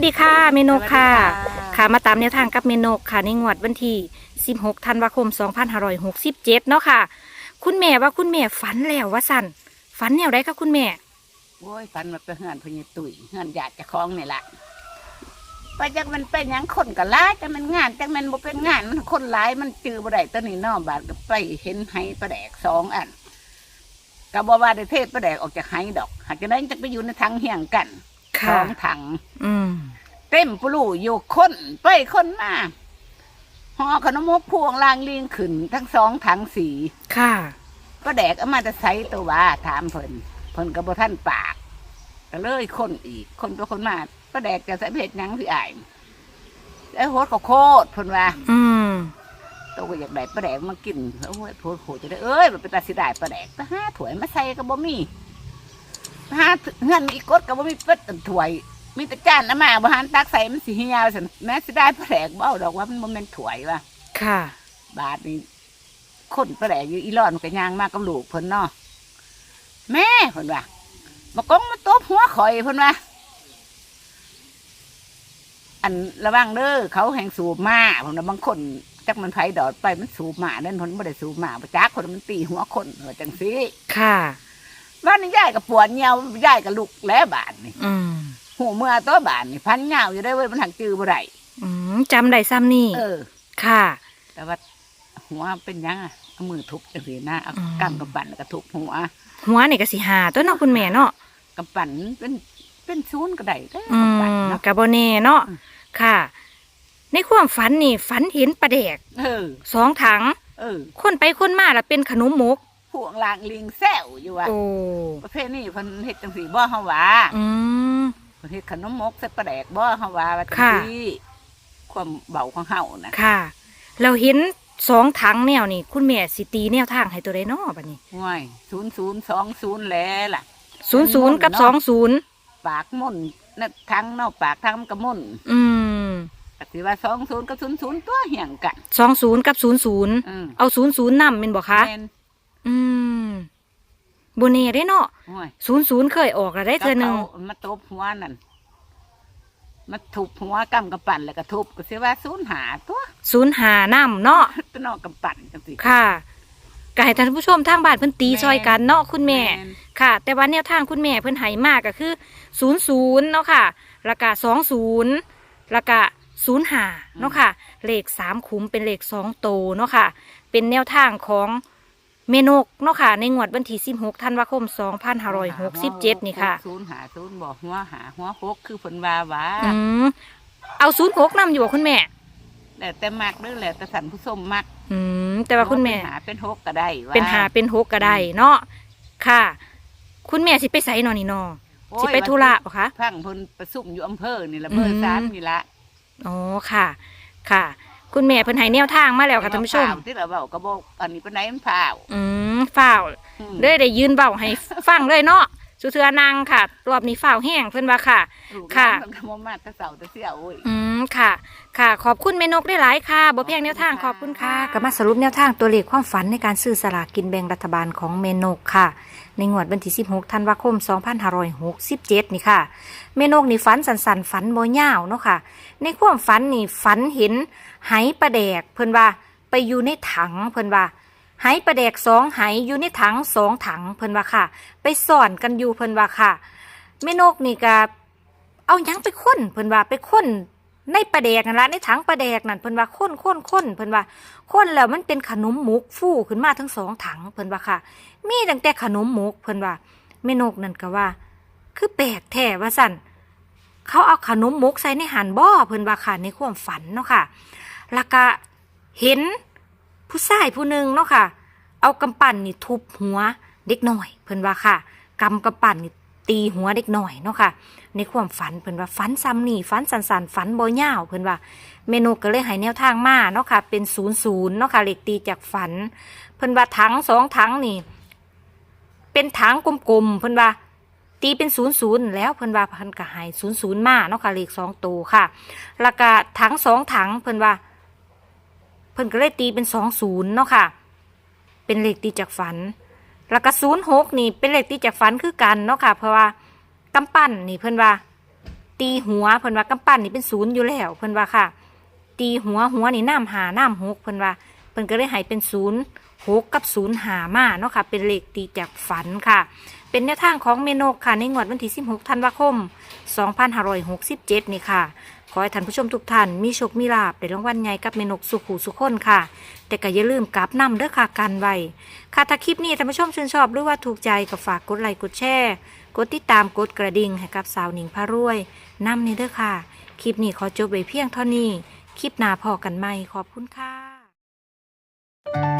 สดีค่ะเมนกค่ะสวัสดีค่ะ ค่ะมาตามแนวทางกับเมนกค่ะ ในงวดวันที่ 16 ธันวาคม 2567 เนาะค่ะ คุณแม่ว่าคุณแม่ฝันแล้วว่าสั่นฝันแนวไรคะคุณแม่โอ้ยฟันมาไปเฮือนพญตุยเฮือนญาติเจะคล้าของนี่แหละไปจักมันเป็นหยังคนก็หลายแต่มันงานแต่มันบ่เป็นงานมันคนหลายมันจือบ่ได้ตัวนี้เนอบาดก็ไปเห็นไห้ประแดกสองอันก็บ่ว่าได้เทศประแดกออกจากไห้ดอก หากจะได้จะไปอยู่ในถังเฮียงกันสค่ะองถังอืม เต็มปลูอยู่คนไปคนมาห่อขนมมกพวงลางเลียงขึ้น ทั้งสองถังสีค่ะก็แดกเอามาจะใส่ตัวว่าถามเพิ่นเพิ่นก็บ่ท่านปากก็เลยคนอีก คนตัวคนมาก็แดกจะใส่เผ็ดหยังพี่อายแล้วโหดก็โคตรเพิ่นว่า อืมตัวก็อยากได้ปลาแดกมากินโอ้ยโพดโคตรจะได้เอ้ยมันเป็นตาสิได้ปลาแดกไปหาถ้วยมาใส่ก็บ่มีไปหาเงินอีกกดก็บ่มีเป็ดอันถ้วย มีแต่จานน้ำมาบ่หันตักใส่มันสิเหี่ยวซั่นแม้สิได้ปลาแดกบ่เอาดอกว่ามันบ่แม่นถ้วยว่ะค่ะ บาทนี่คนปลาแดกอยู่อีหลอนมันก็ย่างมากกับลูกเพิ่นเนาะแม่เพิ่นว่ามากองมาตบหัวข่อยเพิ่นว่าอันระวังเด้อเขาแห่งสูบมาเพิ่นว่าบางคนจักมันไผดอดไปมันสูบมาเด่นเพิ่นบ่ได้สูบมาประจักคนมันตีหัวคนว่าจังซี่ค่ะบ้านนี้ยายก็ปวดเหี่ยวยายก็ลุกแล้วบาดนี่ อืม หูเมื่อตัวบาดนี่พันเหงาอยู่ได้เว้ยมันหักจือบ่ได้อืมจำได้ซ้ำนี่ เออ ค่ะ แต่ว่าหัวเป็นหยังอะเอามือทุบจังซี่นะเอาอืม กำกับปั่นแล้วก็ทุบหัวหัวนี่ก็สิหาตัวเนาะคุณแม่เนาะ กำปั่นเป็นเป็นศูนย์ก็ได้เด้ออืกำปั่นมเนาะ กะบ่แน่เนาะ อืม ค่ะ ในความฝันนี่ฝันเห็นปลาแดกเออ สองถัง เออคนไปคนมาแล้วเป็นขนมมก พวงลางลิงแซวอยู่ว่าโอ้ ประเภทนี้เพิ่นเฮ็ดจังซี่บ่เฮาว่าอืม เพิ่นเฮ็ดขนมมกใส่ปลาแดกบ่เฮาว่าว่าจังค่ะซี่ความเบาของเฮานะค่ะ เราเห็นสองถังแนวนี่คุณแม่สิตีแนวทางให้ตัวใดเนาะบัดนี้ห่วย0020แล้วล่ะศูนย์ศูนย์กับสองศูนย์ปากม่นนะทั้งเนอกปากทั้งกระม่นอืมก็สิว่า20กับ00ตัวเหี่ยงกันสองศูนย์กับศูนย์ศูนย์อืมเอาศูนย์ศูนย์นำเป็นบ่คะแม่นอืม บนเน่ได้เนาะห่วยศูนย์ศูนย์เคยออกแล้วได้เธอหนึ่งก็ามาตบหัวนั่นมาทุบหัวกำกับปั่นแล้วก็ทุบก็สิว่าศูนย์หาตัวศูนย์หานำเนาะตัวนอกกับปั่นจังซี่ค่ะก็ให้ท่านผู้ชมทางบ้านเพิ่นตีแม่ซอยกันเนาะคุณแม่ นค่ะ แต่ว่าแนวทางคุณแม่เพิ่นใหายมากก็คือศูนย์ศูนย์เนาะค่ะแล้วก็สองศูนย์แล้วก็ศูนย์หาเนาะค่ะ เลขสามขุมเป็นเลขสองโตวเนาะค่ะ เป็นแนวทางของ เมนกเนาะค่ะ ในงวดวันที่16ธันวาคม2567นี่ค่ะศูนย์หาศูนย์บอกหัวหาหัวหกคือผลว่าว่าอืมเอาศูนย์หกนำอยู่บ่คุณแม่แล้วแต่มักเด้อแล้วแต่สันผู้ชมมักอืมแต่ว่าคุณแม่ เป็นหาเป็นหกก็ได้ว่าเป็นหาเป็นหกก็ได้เนาะค่ะ คุณแม่สิไปไสเนอนี่เนอโอ้ยสิไปธุระปะคะ พังเพนประสุมอยู่อำเภอนี่ละอำเภออืมสามนี่ละอ๋อค่ะ ค่ะ คุณแม่เพิ่นให้แนวทางมาแล้วค่ะท่านผู้ชมเฝ้ที่เราเบาก็บอกอันนี้เป็นไหนมันเปล่าอืมฝ้าวอืมเลยได้ยืนเบาให้ฟังเลยเนาะสุเทือนางค่ะ รอบนี้ฝ้าวแห้งเพิ่นว่าค่ะลูกค่ะหลานมันก็บ่มาแต่เสาแต่เสียวโอ้ยอืมค่ะ ค่ะ ขอบคุณแม่นกได้หลายค่ะบ่เพียงแนวทางขอบคุณค่ะก็มาสรุปแนวทางตัวเลขความฝันในการซื้อสลากกินแบ่งรัฐบาลของแม่นกค่ะ ในงวดวันที่ 16 ธันวาคม 2567 นี่ค่ะแม่นกนี่ฝันสันสันฝันบ่ยาวเนาะค่ะ ในความฝันนี่ฝันเห็นไหปลาแดกเพิ่นว่าไปอยู่ในถังเพิ่นว่าไหปลาแดกสองไหอยู่ในถังสองถังเพิ่นว่าค่ะ ไปซ่อนกันอยู่เพิ่นว่าค่ะแม่นกนี่ก็เอายังไปค้นเพิ่นว่าไปค้น ในปลาแดกนั่นละในถังปลาแดกนั่นเพิ่นว่าค้นค้นค้นเพิ่นว่าค้นแล้วมันเป็นขนมหมกฟู่ขึ้นมาทั้งสองถังเพิ่นว่าค่ะ มีตั้งแต่ขนมหมกเพิ่นว่าแม่นกนั่นก็ว่า คือแปลกแท้ว่าสั่นเขาเอาขนมหมกใส่ในหันบ่อเพิ่นว่าค่ะในความฝันเนาะค่ะแล้วก็เห็นผู้ชายผู้หนึ่งเนาะค่ะ เอากำปั้นนี่ทุบหัวเด็กหน่อย เพิ่นว่าค่ะกำกำปั้นนี่ ตีหัวเด็กหน่อยเนาะค่ะ ในความฝันเพิ่นว่าฝันซ้ำนี่ฝันสันสันๆฝันบ่ยาวเพิ่นว่าเมนูก็เลยให้แนวทางมาเนาะค่ะเป็นศูนย์ศูนย์เนาะค่ะเหลขตีจากฝัน เพิ่นว่าถังสองถังนี่ เป็นถังกลมๆเพิ่นว่าตีเป็นศูนย์ศูนย์แล้วเพิ่นว่าพิ่นก็ให้ศูนย์ศูนย์มาเนาะค่ะเลขสองตัวค่ะแล้วก็ถังสองถังเพิ่นว่า เพิ่นก็เลยตีเป็นสองศูนย์เนาะค่ะ เป็นเลขตีจากฝัน แล้วก็ศูนย์หกนี่เป็นเลขตีจากฝันคือกันเนาะค่ะ เพราะว่ากำปั้นนี่เพิ่อนว่า ตีหัวเพิ่อนว่ากำปั้นนี่เป็นศูนย์อยู่แล้วเพิ่อนว่าค่ะ ตีหัวหัวนี่น้ำหาน้ำหกเพิ่อนว่าเพิ่อนก็เลยให้เป็นศูนย์หกกับศูนย์หามาเนาะค่ะ เป็นเลขตีจากฝันค่ะ เป็นแนวทางของเมนกค่ะในงวดวันที่ 16 ธันวาคม 2567 นี่ค่ะ ขอให้ท่านผู้ชมทุกท่านมีโชคมีลาบในรางวัลใหญ่กับเมนกสุขหูสุขคนค่ะ แต่ก็อย่าลืมกลับนำเด้อค่ะกันไว้ค่ะถ้าคลิปนี้ท่านผู้ชมชื่นชอบหรือว่าถูกใจก็ฝากกดไลค์กดแชร์กดติดตามกดกระดิ่งให้กับสาวหนิงพารวยนำนี่เด้อค่ะ คลิปนี้ขอจบไว้เพียงเท่านี้ คลิปหน้าพอกันใหม่ขอบคุณค่ะ